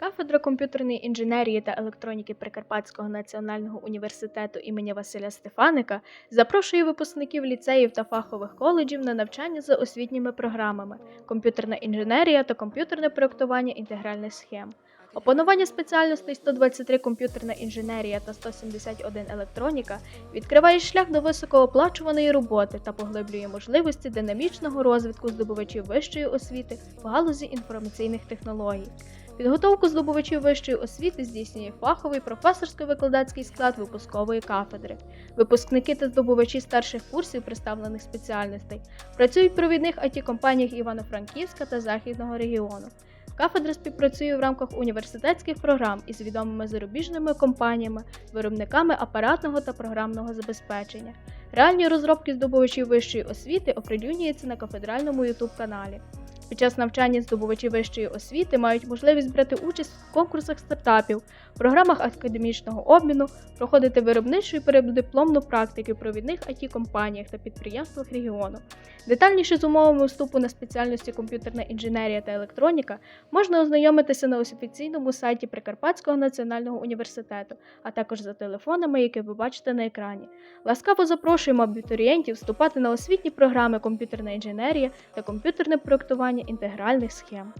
Кафедра комп'ютерної інженерії та електроніки Прикарпатського національного університету імені Василя Стефаника запрошує випускників ліцеїв та фахових коледжів на навчання за освітніми програмами комп'ютерна інженерія та комп'ютерне проєктування інтегральних схем. Опанування спеціальностей 123 комп'ютерна інженерія та 171 електроніка відкриває шлях до високооплачуваної роботи та поглиблює можливості динамічного розвитку здобувачів вищої освіти в галузі інформаційних технологій. Підготовку здобувачів вищої освіти здійснює фаховий професорсько-викладацький склад випускової кафедри. Випускники та здобувачі старших курсів представлених спеціальностей працюють в провідних IT-компаніях Івано-Франківська та Західного регіону. Кафедра співпрацює в рамках університетських програм із відомими зарубіжними компаніями, виробниками апаратного та програмного забезпечення. Реальні розробки здобувачів вищої освіти оприлюднюються на кафедральному youtube каналі. Під час навчання здобувачі вищої освіти мають можливість брати участь в конкурсах стартапів, програмах академічного обміну, проходити виробничу і переддипломну практики в провідних IT-компаніях та підприємствах регіону. Детальніше з умовами вступу на спеціальності комп'ютерна інженерія та електроніка можна ознайомитися на офіційному сайті Прикарпатського національного університету, а також за телефонами, які ви бачите на екрані. Ласкаво запрошуємо абітурієнтів вступати на освітні програми комп'ютерна інженерія та комп'ютерне проєктування інтегральних схем.